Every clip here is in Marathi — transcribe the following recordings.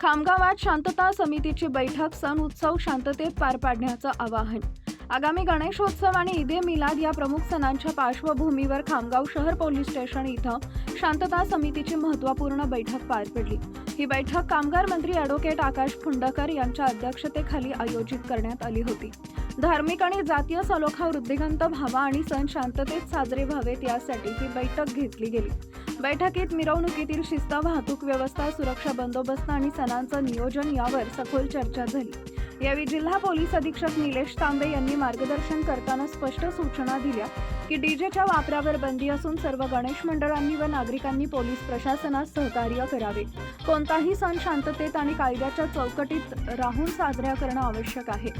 खामगावात शांतता समितीची बैठक सण उत्सव शांततेत पार पाडण्याचं आवाहन. आगामी गणेशोत्सव आणि ईदे मिलाद या प्रमुख सणांच्या पार्श्वभूमीवर खामगाव शहर पोलीस स्टेशन इथं शांतता समितीची महत्त्वपूर्ण बैठक पार पडली. ही बैठक कामगार मंत्री ॲडव्होकेट आकाश फुंडकर यांच्या अध्यक्षतेखाली आयोजित करण्यात आली होती. धार्मिक आणि जातीय सलोखा वृद्धिगंत व्हावा आणि सण शांततेत साजरे व्हावेत यासाठी ही बैठक घेतली गेली. बैठकीत मिरवणुकीतील शिस्त वाहतूक व्यवस्था सुरक्षा बंदोबस्त आणि सणांचं नियोजन यावर सखोल चर्चा झाली. यावेळी जिल्हा पोलीस अधीक्षक निलेश तांबे यांनी मार्गदर्शन करताना स्पष्ट सूचना दिल्या की डीजेच्या वापरावर बंदी असून सर्व गणेश मंडळांनी व नागरिकांनी पोलीस प्रशासनास सहकार्य करावे. कोणताही सण शांततेत आणि कायद्याच्या चौकटीत राहून साजरा करणं आवश्यक आहे.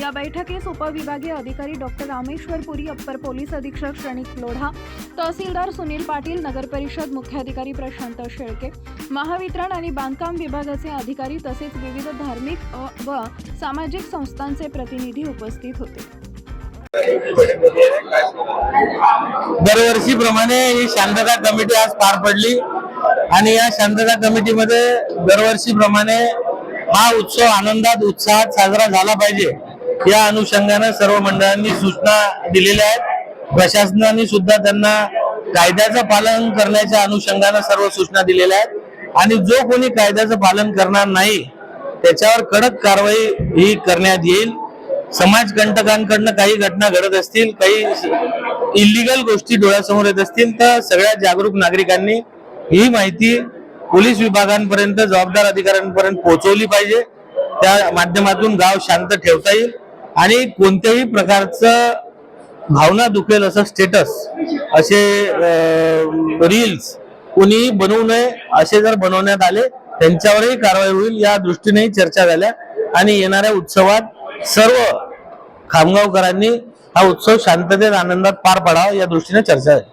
या बैठकीस उपविभागीय अधिकारी doctor Rameshwar Puri upper police अधीक्षक श्रणिक लोढा तहसीलदार सुनील पाटील नगरपरिषद मुख्याधिकारी प्रशांत शेळके महावितरण आणि बांधकाम विभागाचे अधिकारी तसेच विविध धार्मिक व सामाजिक संस्थांचे प्रतिनिधी उपस्थित होते. दरवर्षीप्रमाणे ही शांतता कमिटी आज पार पडली आणि या शांतता कमिटीमध्ये दरवर्षीप्रमाणे हा उत्सव आनंदात उत्साहात साजरा झाला पाहिजे. या अनुषंगाने सर्व मंडळांनी सूचना दिलेल्या आहेत. प्रशासनाने सुद्धा त्यांना कायद्याचं पालन करण्याच्या अनुषंगाने सर्व सूचना दिलेल्या आहेत. आणि जो कोणी कायद्याचं पालन करणार नाही त्याच्यावर कडक कारवाई ही करण्यात येईल. समाज कंटकांकडनं काही घटना घडत असतील काही इलिगल गोष्टी डोळ्यासमोर येत असतील तर सगळ्या जागरूक नागरिकांनी ही माहिती पोलीस विभागांपर्यंत जबाबदार अधिकाऱ्यांपर्यंत पोहोचवली पाहिजे. त्या माध्यमातून गाव शांत ठेवता येईल. आणि कोणत्याही प्रकारचं भावना दुखेल असं स्टेटस असे रील्स कोणी बनवू नये असे जर बनवण्यात आले त्यांच्यावरही कारवाई होईल या दृष्टीनेही चर्चा झाल्या. आणि येणाऱ्या उत्सवात सर्व खामगावकरांनी हा उत्सव शांततेत आनंदात पार पाडावा या दृष्टीने चर्चा झाली.